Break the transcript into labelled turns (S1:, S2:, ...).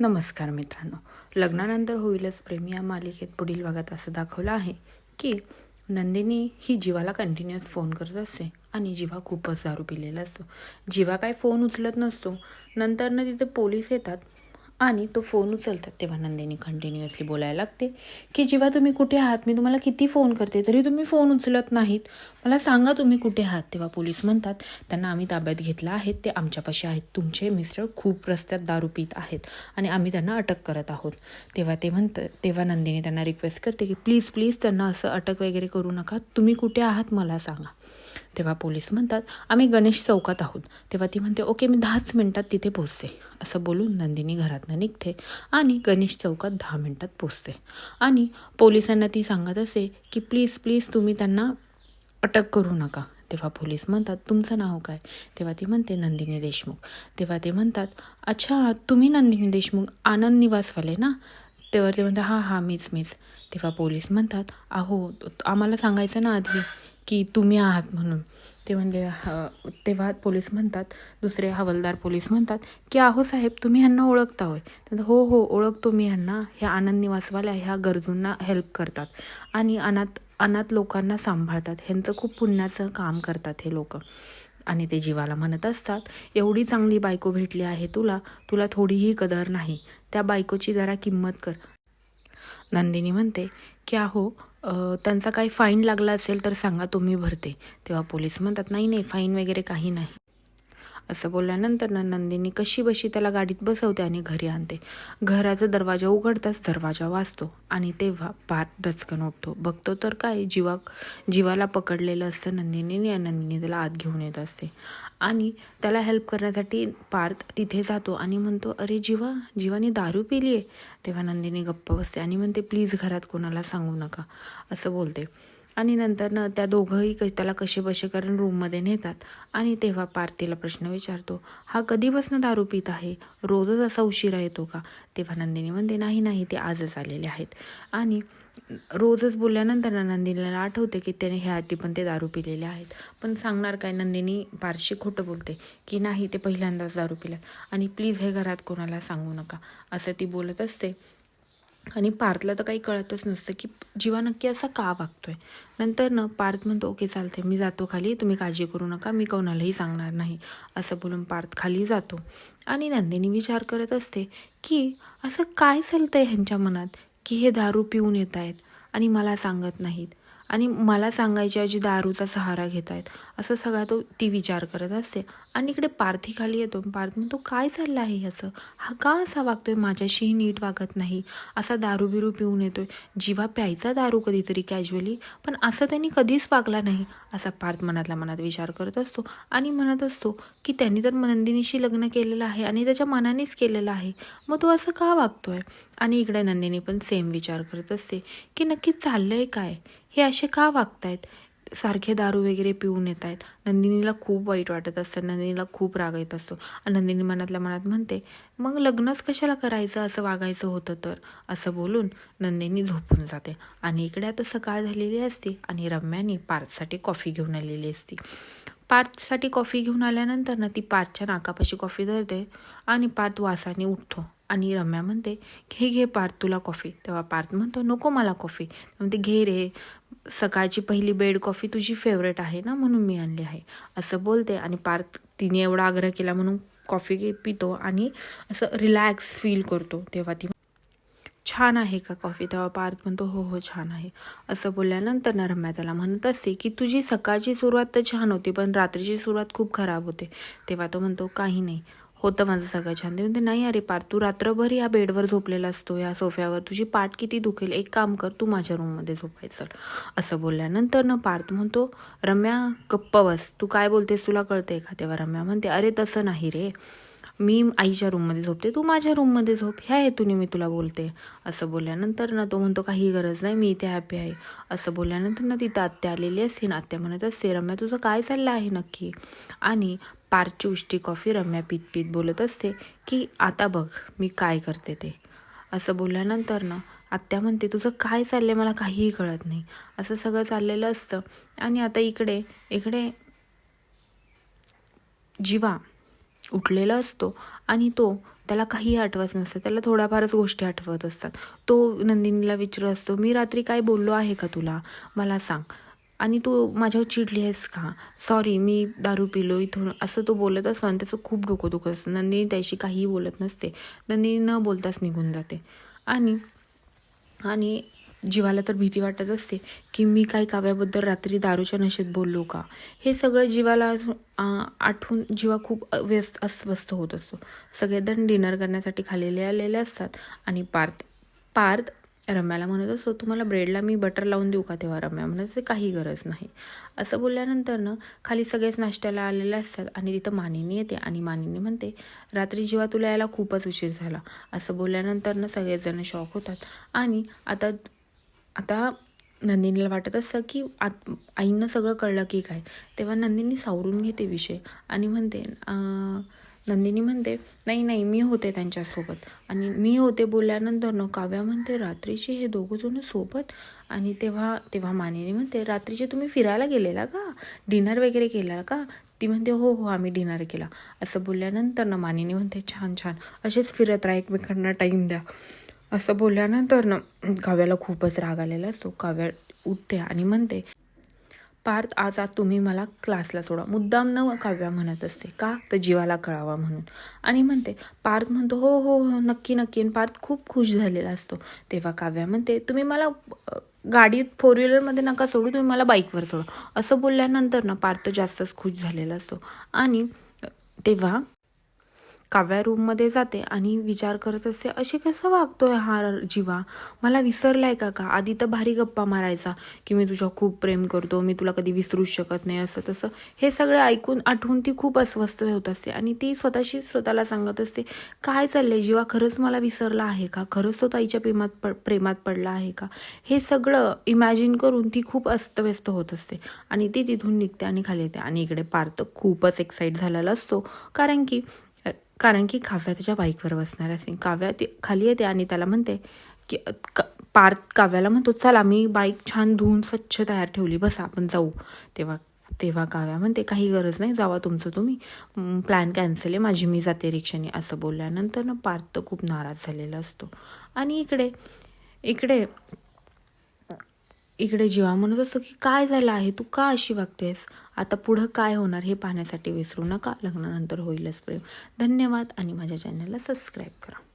S1: नमस्कार मित्रांनो. लग्नानंतर होईलच प्रेम या मालिकेत पुढील भागात असं दाखवलं आहे की नंदिनी ही जीवाला कंटिन्युअस फोन करत असते आणि जीवा खूपच दारू पिलेला असतो. जीवा काय फोन उचलत नसतो. नंतरनं तिथे पोलीस येतात. आणि तो फोन उचलतात तेव्हा नंदिनी कंटिन्युअसली बोलायला लागते. की जेव्हा तुम्ही कुठे आहात मी तुम्हाला किती फोन करते तरी तुम्ही फोन उचलत नाहीत. मला सांगा तुम्ही कुठे आहात तेव्हा पोलीस म्हणतात त्यांना आम्ही ताब्यात घेतला आहे ते आमच्यापाशी आहेत. तुमचे मिस्टर खूप रस्त्यात दारू पित आहेत आणि आम्ही त्यांना अटक करत आहोत. तेव्हा ते म्हणतं तेव्हा नंदिनी त्यांना रिक्वेस्ट करते की प्लीज प्लीज त्यांना असं अटक वगैरे करू नका. तुम्ही कुठे आहात मला सांगा. तेव्हा पोलीस म्हणतात आम्ही गणेश चौकात आहोत. तेव्हा ती म्हणते ओके मी दहाच मिनटात तिथे पोचते असं बोलून नंदिनी घरातनं निघते आणि गणेश चौकात दहा मिनटात पोचते आणि पोलिसांना ती सांगत असे की प्लीज प्लीज तुम्ही त्यांना अटक करू नका. तेव्हा पोलीस म्हणतात तुमचं नाव काय? तेव्हा ती म्हणते नंदिनी देशमुख. तेव्हा ते म्हणतात अच्छा तुम्ही नंदिनी देशमुख आनंद निवासवाले ना? तेव्हा ते म्हणतात हां हां मीच मीच. तेव्हा पोलीस म्हणतात अहो आम्हाला सांगायचं ना आधी. की तुम्ही आहात म्हणून. ते म्हणले तेव्हा पोलीस म्हणतात दुसरे हवालदार पोलीस म्हणतात की अहो साहेब तुम्ही ह्यांना ओळखता होय. हो हो ओळखतो मी ह्यांना. ह्या आनंद निवासवाल्या ह्या गरजूंना हेल्प करतात. आणि अनाथ अनाथ लोकांना सांभाळतात. ह्यांचं खूप पुण्याचं काम करतात हे लोक. आणि ते जीवाला म्हणत असतात एवढी चांगली बायको भेटली आहे तुला तुला थोडीही कदर नाही. त्या बायकोची जरा किंमत कर. नंदिनी म्हणते की अहो त्यांचा काही फाईन लागला असेल तर सांगा तुम्ही भरते. तेव्हा पोलीस म्हणतात नाही नाही फाईन वगैरे काही नाही. असं बोलल्यानंतर ना नंदिनी कशी बशी त्याला गाडीत बसवते आणि घरी आणते. घराचा दरवाजा उघडताच दरवाजा वाचतो आणि तेव्हा पार्थ डचकन उठतो बघतो तर काय जीवा जीवाला पकडलेलं असतं नंदिनीने नंदिनी त्याला आत घेऊन येत असते. आणि त्याला हेल्प करण्यासाठी पार्थ तिथे जातो आणि म्हणतो अरे जीवा जीवानी दारू पिली आहे तेव्हा नंदिनी गप्प बसते आणि म्हणते प्लीज घरात कोणाला सांगू नका. असं बोलते. आणि नंतर ना त्या दोघंही क त्याला कसे बसे करून रूममध्ये नेतात. आणि तेव्हा पार्थिला प्रश्न विचारतो हा कधीपासून दारू पित आहे? रोजच असा उशिरा येतो का? तेव्हा नंदिनी म्हणते नाही नाही ते आजच आलेले आहेत. आणि रोजच बोलल्यानंतर ना नंदिनीला आठवते की त्याने ह्या आधी पण ते दारू पिलेले आहेत. पण सांगणार काय? नंदिनी पारशी खोटं बोलते की नाही ते पहिल्यांदाच दारू पिल्यात. आणि प्लीज हे घरात कोणाला सांगू नका. असं ती बोलत असते. आणि पार्थला तर काही कळतच नसतं की जीवा नक्की असा का वागतोय. नंतर न पार्थ म्हणतो ओके चालते मी जातो खाली तुम्ही काळजी करू नका मी कोणालाही सांगणार नाही. असं बोलून पार्थ खाली जातो. आणि नंदिनी विचार करत असते की असं काय चालतं आहे ह्यांच्या मनात की हे दारू पिऊन येत आहेत आणि मला सांगत नाहीत? आणि मला सांगायच्या ऐवजी दारूचा सहारा घेत आहेत असं सगळा तो ती विचार करत असते. आणि इकडे पार्थी खाली येतो. पार्थ तो काय चाललं आहे ह्याचं? हा का असा वागतोय? माझ्याशीही नीट वागत नाही. असा दारू बिरू पिऊन येतोय. जीवा प्यायचा दारू कधीतरी कॅज्युअली पण असं त्यांनी कधीच वागला नाही. असा पार्थ मनातल्या मनात विचार करत असतो. आणि म्हणत असतो की त्यांनी तर नंदिनीशी लग्न केलेलं आहे आणि त्याच्या मनानेच केलेलं आहे. मग तो असं का वागतोय? आणि इकडे नंदिनी पण सेम विचार करत असते की नक्की चाललं आहे काय? हे असे का वागतायत? सारखे दारू वगैरे पिऊन येत आहेत नंदिनीला खूप वाईट वाटत असतं. नंदिनीला खूप राग येत असतो. आणि नंदिनी मनातल्या मनात म्हणते मग लग्नच कशाला करायचं? असं वागायचं होतं तर? असं बोलून नंदिनी झोपून जाते. आणि इकडे आता सकाळ झालेली असते आणि रम्याने पार्थसाठी कॉफी घेऊन आलेली असती. पार्थसाठी कॉफी घेऊन आल्यानंतर ना ती पार्थच्या नाकापाशी कॉफी धरते आणि पार्थ वासाने उठतो. आणि रम्या म्हणते घे घे पार्थ तुला कॉफी. तेव्हा पार्थ म्हणतो नको मला कॉफी. म्हणते घे रे सकाळची पहिली बेड कॉफी तुझी फेवरेट आहे ना म्हणून मी आणली आहे. असं बोलते आणि पार्थ तिने एवढा आग्रह केला म्हणून कॉफी पितो आणि असं रिलॅक्स फील करतो तेव्हा ती छान आहे का कॉफी? तेव्हा पार्थ म्हणतो हो हो छान आहे. असं बोलल्यानंतर ना रम्या त्याला म्हणत असते की तुझी सकाळची सुरुवात तर छान होती पण रात्रीची सुरुवात खूप खराब होते. तेव्हा तो म्हणतो काही नाही. होतं माझं सगळं छान. ते म्हणते नाही अरे पार तू रात्रभर या बेडवर झोपलेला असतो या सोफ्यावर. तुझी पाठ किती दुखेल. एक काम कर तू माझ्या रूममध्ये झोपायचं असं बोलल्यानंतर ना पार्थ म्हणतो रम्या गप्प बस. तू काय बोलतेस तुला कळते का? तेव्हा रम्या म्हणते अरे तसं नाही रे. मी आईच्या रूममध्ये झोपते. तू माझ्या रूममध्ये झोप. ह्या हेतूने मी तुला बोलते. असं बोलल्यानंतर ना तो म्हणतो काही गरज नाही. मी इथे हॅपी आहे. असं बोलल्यानंतर ना तिथं आत्या आलेली असते. ना आत्या म्हणत असते रम्या तुझं काय चाललं आहे नक्की? आणि पारची उष्टी कॉफी रम्या पीत पीत बोलत असते की आता बघ मी काय करते ते. असं बोलल्यानंतर ना आत्या म्हणते तुझं काय चाललं आहे मला काहीही कळत नाही. असं सगळं चाललेलं असतं. आणि आता इकडे इकडे जीवा उठलेला असतो आणि तो त्याला काही आठवत नसतं. त्याला थोड्याफारच गोष्टी आठवत असतात. तो नंदिनीला विचारत असतो मी रात्री काय बोललो आहे का तुला? मला सांग. आणि तू माझ्यावर चिडली आहेस का? सॉरी मी दारू पिलो इथून. असं तो बोलत असतो आणि त्याचं खूप डोकं दुखत असतं. नंदिनी त्याशी काहीही बोलत नसते. नंदिनी न बोलताच निघून जाते. आणि आणि जीवाला तर भीती वाटत असते की मी काही काव्याबद्दल रात्री दारूच्या नशेत बोललो का? हे सगळं जीवाला आठवून जीवा खूप व्यस्त अस्वस्थ होत असतो. सगळेजण डिनर करण्यासाठी खालेले आलेले असतात आणि पार्थ पार्थ रम्याला म्हणत असतो तुम्हाला ब्रेडला मी बटर लावून देऊ का तेव्हा रम्या? म्हणत असते काही गरज नाही. असं बोलल्यानंतर ना खाली सगळेच नाश्त्याला आलेले असतात आणि तिथं मानिनी येते आणि मानिनी म्हणते रात्री जेव्हा तुला यायला खूपच उशीर झाला. असं बोलल्यानंतर ना सगळेजण शॉक होतात. आणि आता आता नंदिनीला वाटत असतं की आत आईनं सगळं कळलं की काय? तेव्हा नंदिनी सावरून घेते विषय आणि म्हणते नंदिनी म्हणते नाही नाही मी होते त्यांच्यासोबत. आणि मी होते बोलल्यानंतर न काव्या म्हणते रात्रीचे हे दोघं जण सोबत? आणि तेव्हा तेव्हा मानिनी म्हणते रात्रीचे तुम्ही फिरायला गेलेला का? डिनर वगैरे केला का? ती म्हणते हो हो आम्ही डिनर केला. असं बोलल्यानंतर ना मानिनी म्हणते छान छान असेच फिरत राहा एकमेकांना टाईम द्या. असं बोलल्यानंतर ना काव्याला खूपच राग आलेला असतो. काव्या उठते आणि म्हणते पार्थ आज आज तुम्ही मला क्लासला सोडा. मुद्दाम न काव्या म्हणत असते. का? तर जीवाला कळावा म्हणून. आणि म्हणते पार्थ म्हणतो हो हो हो नक्की नक्की. आणि पार्थ खूप खुश झालेला असतो. तेव्हा काव्या म्हणते तुम्ही मला गाडीत फोर व्हीलरमध्ये नका सोडू तुम्ही मला बाईकवर सोडा. असं बोलल्यानंतर ना पार्थ जास्तच खुश झालेला असतो. आणि तेव्हा काव्या रूममध्ये जाते आणि विचार करत असते असे कसं वागतोय हा जीवा? मला विसरलाय का का आधी तर भारी गप्पा मारायचा की मी तुझ्या खूप प्रेम करतो मी तुला कधी विसरूच शकत नाही असं तसं. हे सगळं ऐकून आठवून ती खूप अस्वस्थ होत असते आणि ती स्वतःशी स्वतःला सांगत असते काय चाललंय जीवा? खरंच मला विसरला आहे का? खरंच तो ताईच्या प्रेमात पड प्रेमात पडला आहे का? हे सगळं इमॅजिन करून ती खूप अस्तव्यस्त होत असते आणि ती तिथून निघते आणि खाली येते. आणि इकडे पार्थ खूपच एक्साईट झालेला असतो कारण की कारण की काव्या त्याच्या बाईकवर बसणार असेल. काव्या ती खाली येते आणि त्याला म्हणते की क- पार्थ काव्याला म्हणतो चल आम्ही बाईक छान धुवून स्वच्छ तयार ठेवली. बस आपण जाऊ. तेव्हा तेव्हा काव्या म्हणते काही गरज नाही जावा तुमचं तुम्ही. प्लॅन कॅन्सल आहे. माझी मी जाते रिक्षाने. असं बोलल्यानंतर ना पार्थ तर खूप नाराज झालेला असतो. आणि इकडे इकडे इकडे जीवा म्हणत असतो की काय झालं आहे? तू का अशी वागतेस? आता पुढं काय होणार हे पाहण्यासाठी विसरू नका. लग्नानंतर होईलच प्रेम. धन्यवाद आणि माझ्या चॅनलला सबस्क्राईब करा.